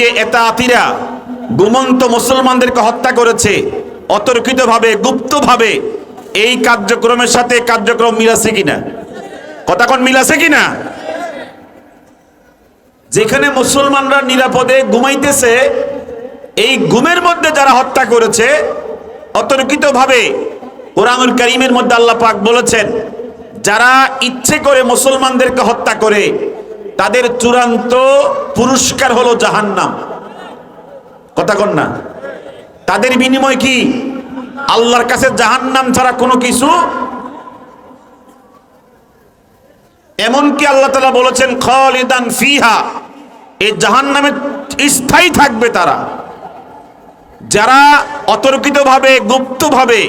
যে এতাতিরা গুমন্ত মুসলমানদেরকে হত্যা করেছে, অতর্কিতভাবে, গুপ্তভাবে, এই কার্যক্রমের সাথে কার্যক্রম মিলাছে কিনা? কথা কোন মিলাছে কিনা? যেখানে মুসলমানরা নিরাপদে ঘুমাইতেছে, এই ঘুমের মধ্যে যারা হত্যা করেছে, অতর্কিতভাবে কোরআনুল করিমের মধ্যে আল্লাহ পাক বলেছেন, যারা ইচ্ছে করে মুসলমানদেরকে হত্যা করে তাদের চূড়ান্ত পুরস্কার হলো জাহান্নাম। কথা কন না। তাদের বিনিময় কি? আল্লাহর কাছে জাহান্নাম ছাড়া কোনো কিছু? এমনকি আল্লাহ তালা বলেছেন, খালিদান ফিহা এই জাহান্নামে স্থায়ী থাকবে তারা। যারা অতর্কিতভাবে, গুপ্তভাবে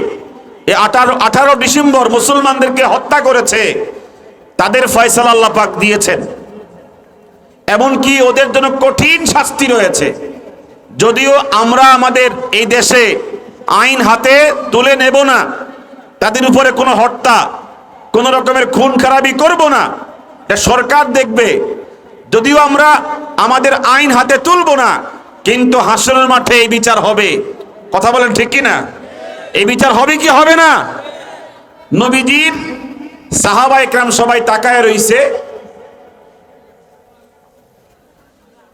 এই আঠারো আঠারো ডিসেম্বর মুসলমানদেরকে হত্যা করেছে, তাদের ফয়সাল আল্লাহ পাক দিয়েছেন। এমনকি ওদের জন্য কঠিন শাস্তি রয়েছে। যদিও আমরা আমাদের এই দেশে আইন হাতে তুলে নেব না, তাদের উপরে কোনো হত্যা, কোনো রকমের খুন খারাপি করব না। সরকার দেখবে। যদিও আমরা আমাদের আইন হাতে তুলব না, কিন্তু হাসনের মাঠে এই বিচার হবে। কথা বলেন ঠিক কি না এই বিচার হবে কি হবে না? নবীজির সাহাবা একরাম সবাই তাকায় রইছে।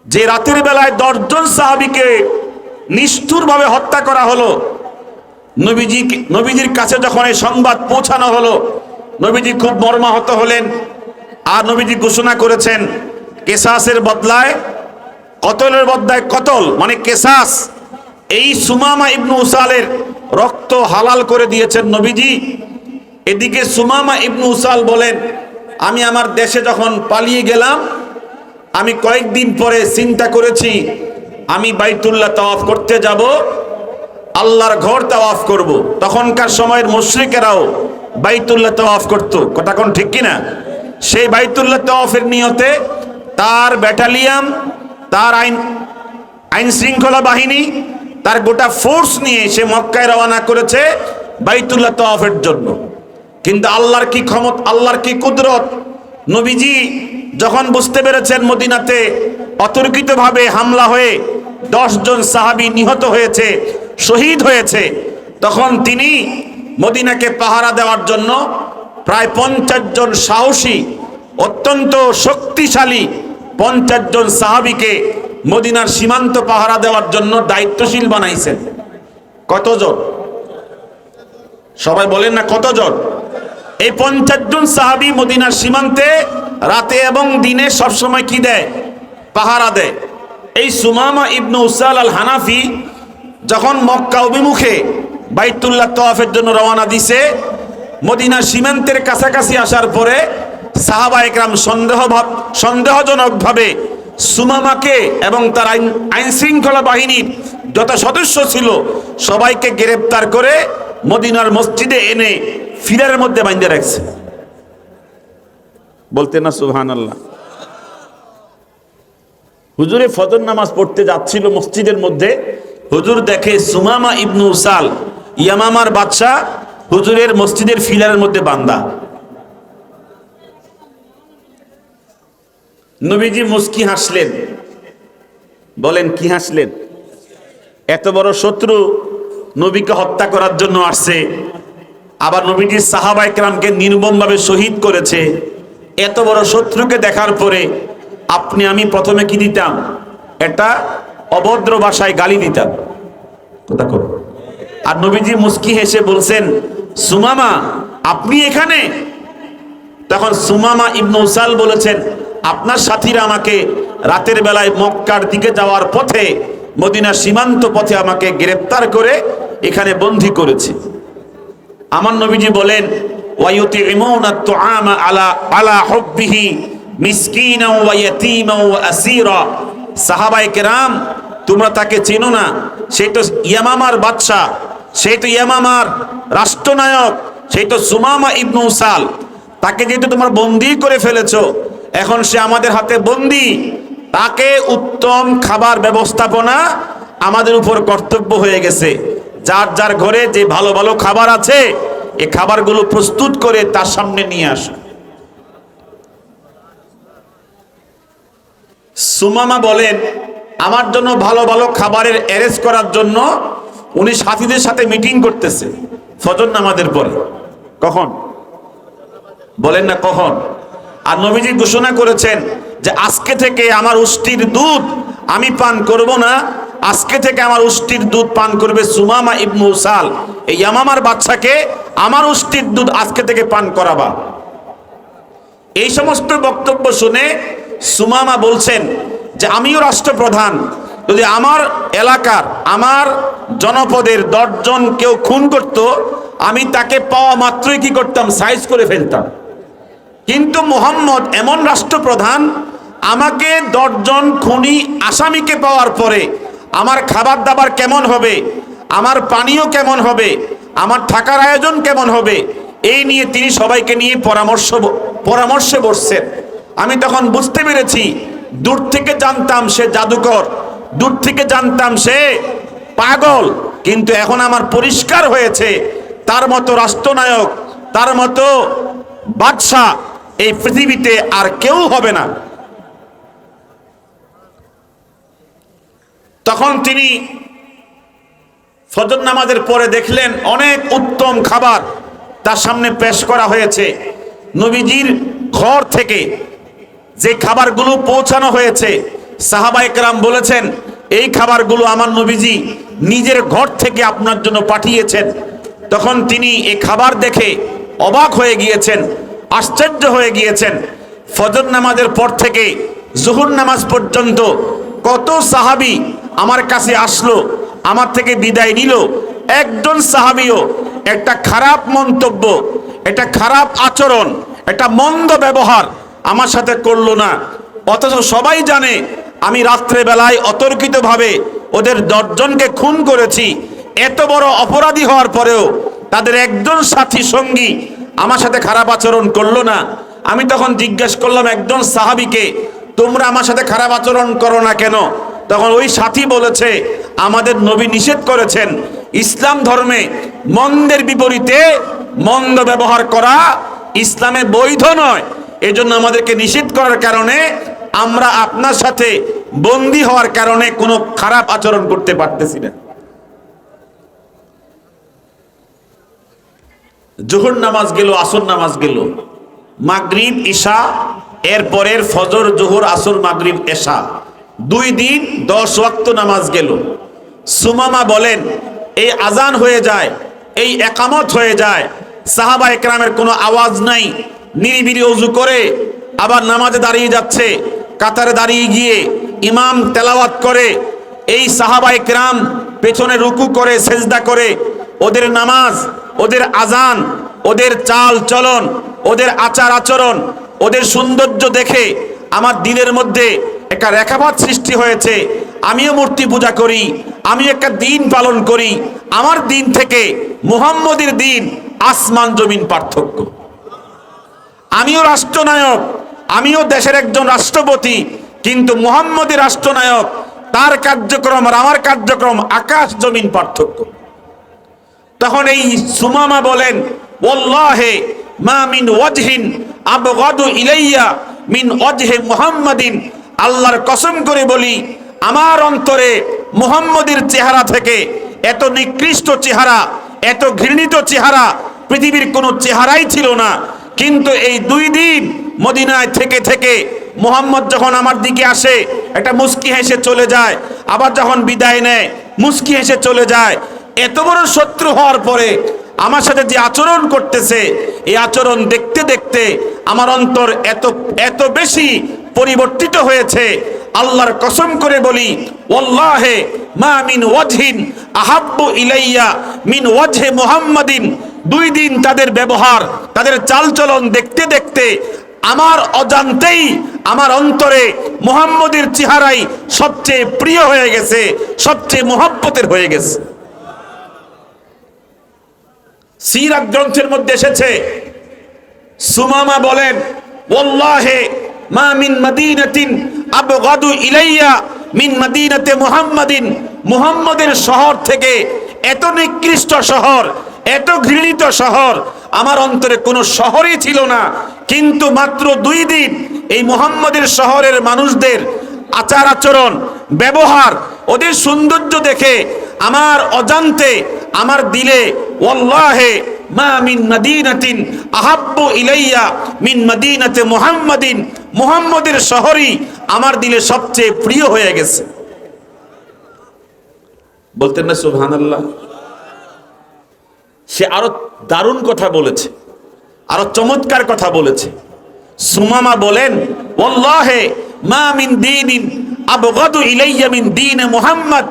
যে রাতের বেলায় দশজন সাহাবিকে নিষ্ঠুরভাবে হত্যা করা হলো, নবীজি নবীজির কাছে যখন এই সংবাদ পৌঁছানো হলো, নবীজি খুব মর্মাহত হলেন আর নবীজি ঘোষণা করেছেন, কেসাসের বদলায়, কতলের বদলায় কতল মানে কেসাস, এই সুমামা ইবনু উসালের রক্ত হালাল করে দিয়েছেন নবীজি। এদিকে সুমামা ইবনু উসাল বলেন, আমি আমার দেশে যখন পালিয়ে গেলাম আমি কয়েকদিন পরে চিন্তা করেছি, আমি বাইতুল্লাহ তাওয়াফ করতে যাব, আল্লাহর ঘর তাওয়াফ করব। তখনকার সময়ের মুশ্রিকেরাও বাইতুল্লাহ তাওয়াফ করত। কথা কোন ঠিক কিনা? সেই বাইতুল্লাহ তাওয়াফের নিয়তে তার ব্যাটালিয়াম তার আইন আইন শৃঙ্খলা বাহিনী, তার গোটা ফোর্স নিয়ে সে মক্কায় রওনা করেছে বাইতুল্লাহ তাওয়াফের জন্য। কিন্তু আল্লাহর কি ক্ষমত, আল্লাহর কি কুদরত? নবীজি যখন বুঝতে পেরেছেন মদিনাতে অতর্কিতভাবে হামলা হয়ে জন সাহাবী নিহত হয়েছে, শহীদ হয়েছে, তখন তিনি মদিনাকে পাহারা দেওয়ার জন্য প্রায় পঞ্চাশ জন সাহসী, অত্যন্ত শক্তিশালী পঞ্চাশ জন সাহাবিকে মদিনার সীমান্ত পাহারা দেওয়ার জন্য দায়িত্বশীল বানাইছেন। কতজন? সবাই বলেন না কতজন? এই পঞ্চাশ জন সাহাবি মদিনার সীমান্তে রাতে এবং দিনে সবসময় কি দেয়? পাহারা দেয়। এই সুমামা ইবনু উসাল আল হানাফি যখন মক্কা অভিমুখে বাইতুল্লাহ তওয়াফের জন্য রওনা দিছে, মদিনার সীমান্তের কাছাকাছি আসার পরে সাহাবা একরাম সন্দেহ সন্দেহজনকভাবে সুমামাকে এবং তার আইন আইন শৃঙ্খলা বাহিনীর যত সদস্য ছিল সবাইকে গ্রেপ্তার করে মদিনার মসজিদে এনে ফিরের মধ্যে বাইন্দে রাখছে। বলতে না সুহান আল্লাহ হুজুরে ফজর নামাজ পড়তে যাচ্ছিল মসজিদের মধ্যে, হুজুর দেখে সুমামা ইবনু উসাল ইয়ামামার বাদশাহ হুজুরের মসজিদের ফিলারের মধ্যে বান্দা। নবীজি মুস্কি হাসলেন। বলেন, কি হাসলেন? এত বড় শত্রু নবীকে হত্যা করার জন্য আসছে। আবার নবীজির সাহাবা একরামকে নির্মমভাবে শহীদ করেছে। এত বড় শত্রুকে দেখার পরে আপনি, আমি প্রথমে কি দিতাম? এটা অভদ্র ভাষায় গালি দিতাম। কথা আর নবীজি মুস্কি হেসে বলছেন, সুমামা, আপনি এখানে? তখন সুমামা ইবনু উসাল বলেছেন, আপনার সাথীরা আমাকে রাতের বেলায় মক্কার দিকে যাওয়ার পথে মদিনা সীমান্ত পথে আমাকে গ্রেপ্তার করে এখানে বন্দী করেছে। আমার নবীজি বলেন ওয়ায়ুতি ইমুনা তুআমা আলা আলা হুব্বিহি মিসকিনা ওয়া ইয়াতীমা ওয়া আসীরা। সাহাবায়ে তোমরা তাকে চেনো না। সেই তো ইয়ামামার বাদশা সেই তো ইয়ামামার রাষ্ট্রনায়ক, সেই তো সুমামা ইবনু তাকে যেহেতু তোমার বন্দি করে ফেলেছো, এখন সে আমাদের হাতে বন্দি। তাকে উত্তম খাবার ব্যবস্থাপনা আমাদের উপর কর্তব্য হয়ে গেছে। যার যার ঘরে যে ভালো ভালো খাবার আছে এই খাবারগুলো প্রস্তুত করে তার সামনে নিয়ে আস। সুমামা বলেন, আমার জন্য ভালো ভালো খাবারের অ্যারেঞ্জ করার জন্য উনি সাথীদের সাথে মিটিং করতেছে, ফজর নামাজের পরে। কখন? বলেন না কখন। আর নবীজি ঘোষণা করেছেন যে, আজকে থেকে আমার উষ্টির দুধ আমি পান করব না আজকে থেকে আমার উষ্টির দুধ পান করবে সুমামা ইবনু উসাল। এই ইয়ামামার বাচ্চাকে আমার উষ্টির দুধ আজকে থেকে পান করাবা। এই সমস্ত বক্তব্য শুনে সুমামা বলছেন যে, আমিও রাষ্ট্রপ্রধান। যদি আমার এলাকার, আমার জনপদের দশজন কেউ খুন করত, আমি তাকে পাওয়া মাত্রই কি করতাম? সাইজ করে ফেলতাম। কিন্তু মোহাম্মদ এমন রাষ্ট্রপ্রধান, আমাকে দশজন খুনি আসামিকে পাওয়ার পরে আমার খাবার দাবার কেমন হবে? আমার পানীয় কেমন হবে? আমার থাকার আয়োজন কেমন হবে? এই নিয়ে তিনি সবাইকে নিয়ে পরামর্শ পরামর্শে বসছেন। আমি তখন বুঝতে পেরেছি, দূর থেকে জানতাম সে জাদুকর, দূর থেকে জানতাম সে পাগল। কিন্তু এখন আমার পরিষ্কার হয়েছে, তার মতো রাষ্ট্রনায়ক, তার মতো বাদশাহ এই পৃথিবীতে আর কেউ হবে না। তখন তিনি ফজর নামাজের পরে দেখলেন অনেক উত্তম খাবার তার সামনে পেশ করা হয়েছে। নবীজির ঘর থেকে যে খাবারগুলো পৌঁছানো হয়েছে সাহাবাই কেরাম বলেছেন, এই খাবারগুলো আমার নবীজি নিজের ঘর থেকে আপনার জন্য পাঠিয়েছেন। তখন তিনি এই খাবার দেখে অবাক হয়ে গিয়েছেন, আশ্চর্য হয়ে গিয়েছেন। ফজর নামাজের পর থেকে জুহুর নামাজ পর্যন্ত কত সাহাবি আমার কাছে আসলো, আমার থেকে বিদায় নিল। একজন সাহাবিও, একটা খারাপ মন্তব্য, একটা খারাপ আচরণ, একটা মন্দ ব্যবহার আমার সাথে করল না। অথচ সবাই জানে, আমি রাত্রেবেলায় অতর্কিতভাবে ওদের দশজনকে খুন করেছি। এত বড় অপরাধী হওয়ার পরেও তাদের একজন সাথী সঙ্গী আমার সাথে খারাপ আচরণ করল না। আমি তখন জিজ্ঞেস করলাম, একজন সাহাবিকে, তোমরা আমার সাথে খারাপ আচরণ করো না কেন? তখন ওই সাথী বলেছে, আমাদের নবী নিষেধ করেছেন, ইসলাম ধর্মে মন্দের বিপরীতে মন্দ ব্যবহার করা ইসলামে বৈধ নয়। এজন্য আমাদেরকে নিষেধ করার কারণে আমরা আপনার সাথে বন্দী হওয়ার কারণে কোনো খারাপ আচরণ করতে পারতেছি না। জোহর নামাজ গেল, আসর নামাজ গেল। মাগরিব ঈশা এর পরের ফজর, জোহর, আসর, মাগরিব, এশা। দুই দিন দশ ওয়াক্ত নামাজ গেল। সুমামা বলেন, এই আজান হয়ে যায়, এই একামত হয়ে যায়। সাহাবা একরামের কোনো আওয়াজ নাই। নিরিবিরি অজু করে আবার নামাজে দাঁড়িয়ে যাচ্ছে। কাতারে দাঁড়িয়ে গিয়ে ইমাম তেলাওয়াত করে। এই সাহাবা একরাম পেছনে রুকু করে, সেজদা করে। ওদের নামাজ, ওদের আজান, ওদের চাল চলন, ওদের আচার আচরণ, ওদের সৌন্দর্য দেখে আমার দিনের মধ্যে একটা রেখাপাত সৃষ্টি হয়েছে। আমিও মূর্তি পূজা করি আমি একটা দিন পালন করি। আমার দিন থেকে মুহাম্মদের দিন আসমান জমিন পার্থক্য। আমিও রাষ্ট্রনায়ক, আমিও দেশের একজন রাষ্ট্রপতি, কিন্তু মুহাম্মদের রাষ্ট্রনায়ক, তার কার্যক্রম আর আমার কার্যক্রম আকাশ জমিন পার্থক্য। তখন এই সুমামা বলেন মা মিন ওয়াজহিন ইলাইয়া মিন আল্লাহর কসম করে বলি, আমার অন্তরে মুহাম্মদের চেহারা থেকে এত নিকৃষ্ট চেহারা, এত ঘৃণিত চেহারা পৃথিবীর কোনো চেহারাই ছিল না। কিন্তু এই দুই দিন মদিনায় থেকে থেকে মোহাম্মদ যখন আমার দিকে আসে, একটা মুস্কি হেসে চলে যায়, আবার যখন বিদায় নেয়, মুস্কি হেসে চলে যায়। এত বড় শত্রু হওয়ার পরে আমার সাথে যে আচরণ করতেছে, এই আচরণ দেখতে দেখতে আমার অন্তর এত এত বেশি পরিবর্তিত হয়েছে। আল্লাহর কসম করে বলি, ওয়াল্লাহে মা মিন ওয়াজহিন আহাব্বু ইলাইয়া মিন ওয়াজহে মুহাম্মাদিন। দুই দিন তাদের ব্যবহার, তাদের চালচলন দেখতে দেখতে আমার অজান্তেই, আমার অন্তরে মুহাম্মদের চেহারাই সবচেয়ে প্রিয় হয়ে গেছে, সবচেয়ে মোহাব্বতের হয়ে গেছে। সিরাত গ্রন্থের মধ্যে এসেছে, সুমামা বলেন, ওয়াল্লাহে মা মিন মদিনাতিন আবগাদু ইলাইয়া মিন মদিনাতে মুহাম্মাদিন। মুহাম্মাদের শহর থেকে এত নিকৃষ্ট শহর, এত ঘৃণিত শহর, আমার অন্তরে কোনো শহরই ছিল না। কিন্তু মাত্র দুই দিন এই মুহাম্মাদের শহরের মানুষদের আচার আচরণ, ব্যবহার, ওদের সৌন্দর্য দেখে আমার অজান্তে, আমার দিলে, ওয়াল্লাহে মা মিন মদিনাতিন আহাব্বু ইলাইয়া মিন মদিনাতে মুহাম্মাদিন মুহাম্মদের শহরই আমার দিলে সবচেয়ে প্রিয় হয়ে গেছে। বলতেন না সুবহানাল্লাহ? সে আরও দারুণ কথা বলেছে, আরও চমৎকার কথা বলেছে। সুমামা বলেন মা মিন দীনে মুহাম্মদ।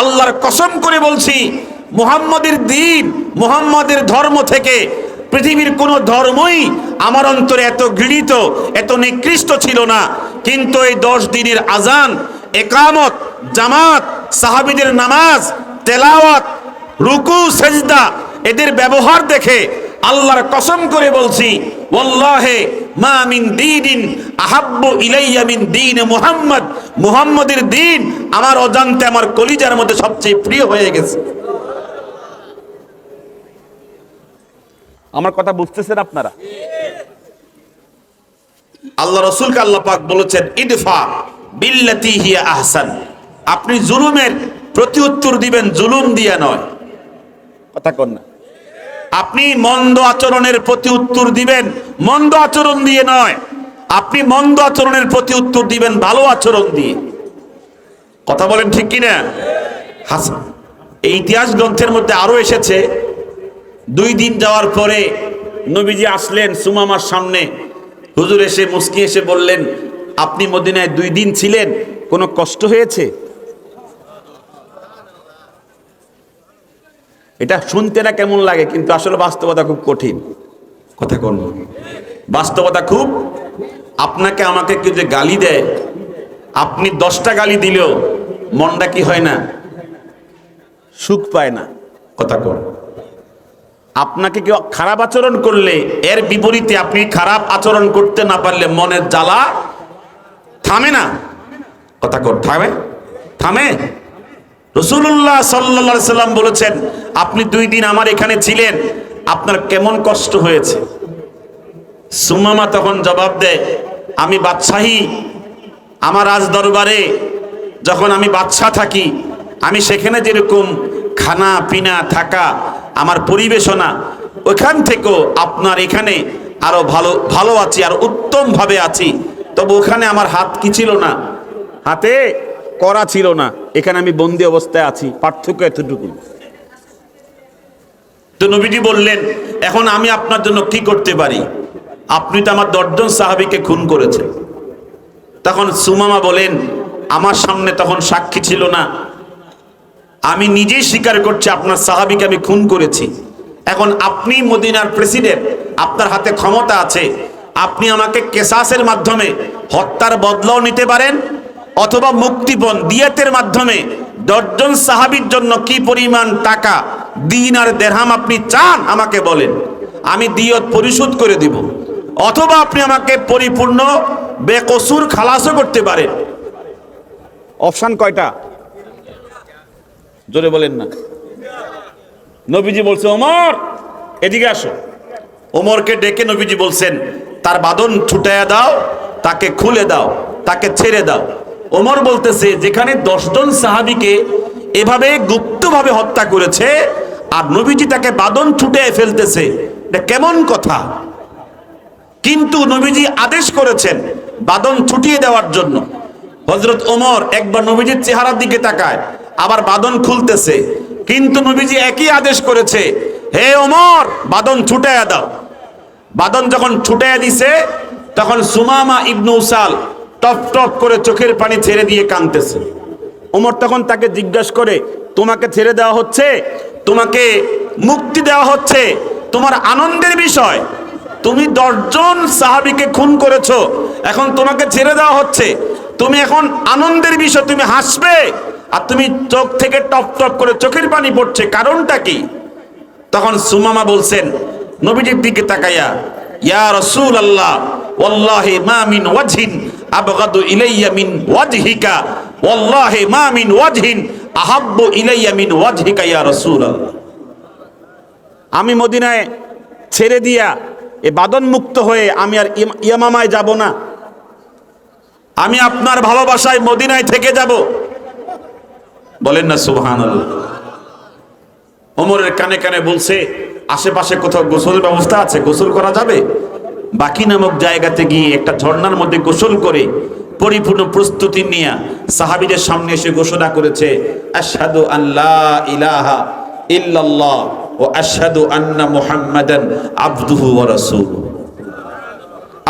আল্লাহর কসম করে বলছি, মুহাম্মাদের দিন, মুহাম্মাদের ধর্ম থেকে পৃথিবীর কোনো ধর্মই আমার অন্তরে এত ঘৃণিত, এত নিকৃষ্ট ছিল না। কিন্তু এই দশ দিনের আজান, একামত, জামাত, সাহাবিদের নামাজ, তেলাওয়াত, রুকু, সেজদা, এদের ব্যবহার দেখে আল্লাহর কসম করে বলছি, ওয়াল্লাহে মা মিন দীনিন আহাব্বু ইলাইয়া মিন দীন মুহাম্মদ। মুহাম্মদের দিন আমার অজান্তে, আমার কলিজার মধ্যে সবচেয়ে প্রিয় হয়ে গেছে। আমার কথা বুঝতেছেন আপনারা? আল্লাহ রসুলকে আল্লাহ পাক বলেছেন ইদফা বিল্লাতি হিয়া আহসান। আপনি জুলুমের প্রতি উত্তর দিবেন জুলুম দিয়ে নয়। কথা কন না। আপনি মন্দ আচরণের প্রতি উত্তর দিবেন মন্দ আচরণ দিয়ে নয়। আপনি মন্দ আচরণের প্রতি উত্তর দিবেন ভালো আচরণ দিয়ে। কথা বলেন ঠিক কিনা? হাসান এই ইতিহাস গ্রন্থের মধ্যে আরও এসেছে দুই দিন যাওয়ার পরে নবীজি আসলেন সুমামার সামনে। হুজুর এসে মুস্কি এসে বললেন আপনি মদিনায় দুই দিন ছিলেন কোনো কষ্ট হয়েছে? এটা শুনতে না কেমন লাগে কিন্তু আসলে বাস্তবতা খুব কঠিন। কথা কোন। বাস্তবতা খুব আপনাকে আমাকে কেউ যে গালি দেয় আপনি দশটা গালি দিলেও মনটা কি হয় না? সুখ পায় না। কথা কোন। আপনাকে কেউ খারাপ আচরণ করলে, এর বিপরীতে আপনি খারাপ আচরণ করতে না পারলে মনের জ্বালা থামে না। কথা কর, থামে? থামে? রসুল্লাহ সাল্লা সাল্লাম বলেছেন, আপনি দুই দিন আমার এখানে ছিলেন, আপনার কেমন কষ্ট হয়েছে? সুমামা তখন জবাব দেয়, আমি বাদশাহী, আমার রাজ দরবারে যখন আমি বাদশাহ থাকি, আমি সেখানে যেরকম খানা, পিনা, থাকা, আমার পরিবেশনা ওখান থেকেও আপনার এখানে আরও ভালো ভালো আছি, আর উত্তম ভাবে আছি। তবে ওখানে আমার হাত কি ছিল না? হাতে করা ছিল না। এখানে আমি বন্দি অবস্থায় আছি। পার্থক্য এতটুকু। তো নবীজি বললেন, এখন আমি আপনার জন্য কি করতে পারি? আপনি তো আমার দশজন সাহাবিকে খুন করেছেন। তখন সুমামা বলেন, আমার সামনে তখন সাক্ষী ছিল না। আমি নিজেই স্বীকার করছি, আপনার সাহাবিকে আমি খুন করেছি। এখন আপনি মদিনার প্রেসিডেন্ট আপনার হাতে ক্ষমতা আছে। আপনি আমাকে কেসাসের মাধ্যমে হত্যার বদলাও নিতে পারেন, অথবা মুক্তিপণ, দিয়াতের মাধ্যমে দশজন সাহাবির জন্য কি পরিমাণ টাকা, দিন আর দেড়হাম আপনি চান আমাকে বলেন। আমি দিয়ত পরিশোধ করে দিব। অথবা আপনি আমাকে পরিপূর্ণ বেকসুর খালাসও করতে পারেন। অপশান কয়টা? জোরে বলেন না। নবীজি বলছে, ওমর, এদিকে আসো। ওমরকে ডেকে নবীজি বলছেন, তার বাদন ছুটাইয়া দাও, তাকে খুলে দাও, তাকে ছেড়ে দাও। ওমর বলতেছে, যেখানে দশজন সাহাবিকে এভাবে গুপ্তভাবে হত্যা করেছে, আর নবীজি তাকে বাদন ছুটে ফেলতেছে, এটা কেমন কথা? কিন্তু নবীজি আদেশ করেছেন বাদন ছুটিয়ে দেওয়ার জন্য। হজরত ওমর একবার নবীজির চেহারার দিকে তাকায়। আবার বাদন খুলতেছে। কিন্তু নবীজি একই আদেশ করেছে, হে ওমর বাদন ছুটাইয়া দাও। বাদন যখন ছুটাইয়া দিছে, তখন সুমামা ইবনু উসাল টপ টপ করে চোখের পানি ছেড়ে দিয়ে কাঁদতেছে। ওমর তখন তাকে জিজ্ঞাসা করে, তোমাকে ছেড়ে দেওয়া হচ্ছে? তোমাকে মুক্তি দেওয়া হচ্ছে? তোমার আনন্দের বিষয়? তুমি দশজন সাহাবিকে খুন করেছ, এখন তোমাকে ছেড়ে দেওয়া হচ্ছে। তুমি এখন আনন্দের বিষয়, তুমি হাসবে? আর তুমি চোখ থেকে টপ টপ করে চোখের পানি পড়ছে, কারণটা কি? তখন সুমামা বলছেন, নবীজির দিকে তাকাইয়া, ইয়া রাসূল আল্লাহ ওয়াল্লাহি মা মিন ওয়াজহিন আবগাদু ইলাইয়া মিন ওয়াজহিকা, ওয়াল্লাহি মা মিন ওয়াজহিন আহাব্বু ইলাইয়া মিন ওয়াজহিকা, ইয়া রাসূল আল্লাহ আমি মদিনায় ছেড়ে দিয়া এ বাদন মুক্ত হয়ে আমি আর ইয়ামামায় যাব না। আমি আপনার ভালোবাসায় মদিনায় থেকে যাব। বলেন না সুবহান ওমরের কানে কানে বলছে, আশেপাশে কোথাও গোসলের ব্যবস্থা আছে, গোসল করা যাবে? বাকি নামক জায়গাতে গিয়ে একটা ঝর্ণার মধ্যে গোসল করে পরিপূর্ণ প্রস্তুতি নিয়ে সাহাবীদের সামনে এসে ঘোষণা করেছে আল্লাহ ইলাহা ইল্লাল্লাহ ও আন্না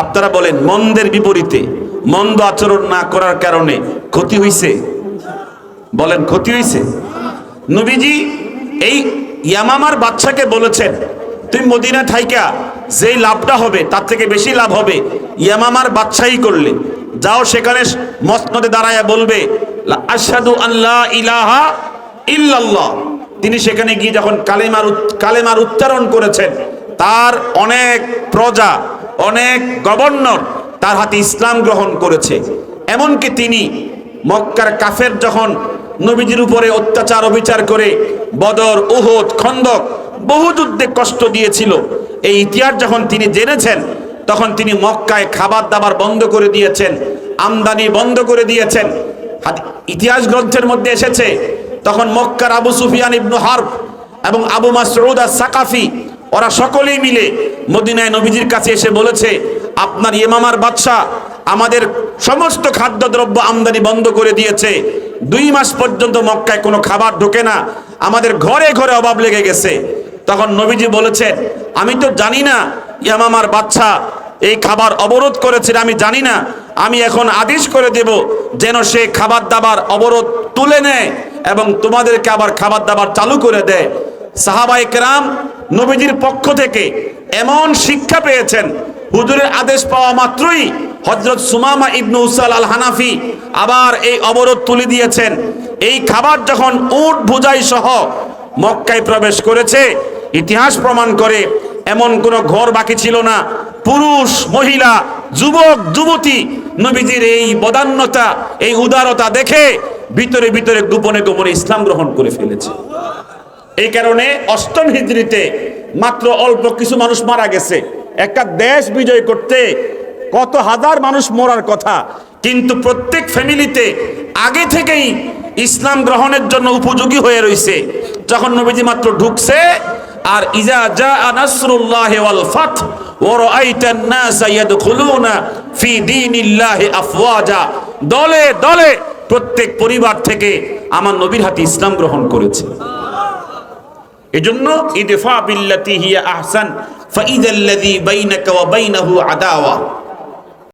আপনারা বলেন, মন্দের বিপরীতে মন্দ আচরণ না করার কারণে ক্ষতি হইছে? বলেন, ক্ষতি হইছে। নবীজি এই ইয়ামামার বাচ্চাকে বলেছেন, তুই মদিনা ঠাইকা যেই লাভটা হবে, তার থেকে বেশি লাভ হবে, ইয়ামামার বাচ্চাই করলে। যাও সেখানে মসনদে দাঁড়ায় বলবে আশহাদু আল্লাহ ইলাহা ইল্লাল্লাহ। তিনি সেখানে গিয়ে যখন কালেমার কালেমার উচ্চারণ করেছেন, তার অনেক প্রজা, অনেক গভর্নর তার হাতে ইসলাম গ্রহণ করেছে। এমনকি তিনি মক্কার কাফের যখন নবীজির উপরে অত্যাচার, অবিচার করে বদর, উহুদ, খন্দক বহু যুদ্ধে কষ্ট দিয়েছিল। এই ইতিহাস যখন তিনি জেনেছেন, তখন তিনি মক্কায় খাবার দাবার বন্ধ করে দিয়েছেন, আমদানি বন্ধ করে দিয়েছেন। ইতিহাস গ্রন্থের মধ্যে এসেছে, তখন মক্কার আবু সুফিয়ান ইবনু হার্ব এবং আবু মাসউদ আর সাকাফি ওরা সকলেই মিলে মদিনায় নবীজির কাছে এসে বলেছে, আপনার ইমামার বাদশাহ আমাদের সমস্ত খাদ্যদ্রব্য আমদানি বন্ধ করে দিয়েছে। দুই মাস পর্যন্ত মক্কায় কোনো খাবার ঢোকে না। আমাদের ঘরে ঘরে অভাব লেগে গেছে। তখন নবীজি বলেছেন, আমি তো জানি না, ইয়ামামার বাচ্চা এই খাবার অবরোধ করেছে আমি জানি না। আমি এখন আদেশ করে দেব যেন সে খাবার দাবার অবরোধ তুলে নেয় এবং তোমাদেরকে আবার খাবার দাবার চালু করে দেয়। সাহাবাই কেরাম নবীজির পক্ষ থেকে এমন শিক্ষা পেয়েছেন। হুজুরের আদেশ পাওয়া মাত্রই হজরত সুমামা ইবনু উসাল আল হানাফি আবার এই অবরোধ তুলে দিয়েছেন। এই খাবার যখন উট, ভুজাই সহ মক্কায় প্রবেশ করেছে, ইতিহাস প্রমাণ করে এমন কোনো ঘর বাকি ছিল না। পুরুষ, মহিলা, যুবক, যুবতী নবীজির এই বদান্যতা, এই উদারতা দেখে ভিতরে ভিতরে গোপনে গোপনে ইসলাম গ্রহণ করে ফেলেছে। এই কারণে অষ্টম হিজড়িতে মাত্র অল্প কিছু মানুষ মারা গেছে। একটা দেশ বিজয় করতে কত হাজার মানুষ মরার কথা, কিন্তু প্রত্যেক ফ্যামিলিতে আগে থেকেই ইসলাম গ্রহণের জন্য উপযোগী হয়ে রয়েছে যখন নবীজি মাত্র ঢুকছে, আর ইজা জা নাসরুল্লাহ ওয়াল ফাত ওয়া রাআইতান নাসা ইয়াদখুলুনা ফি দীনিল্লাহি আফওয়াজা। দলে দলে প্রত্যেক পরিবার থেকে আমার নবীর হাতে ইসলাম গ্রহণ করেছে। এজন্য ইদফা বিল্লাতি হিয়া আহসান ফাইদাল্লাযী বাইনাকা ওয়া বাইনাহু আদাওয়া।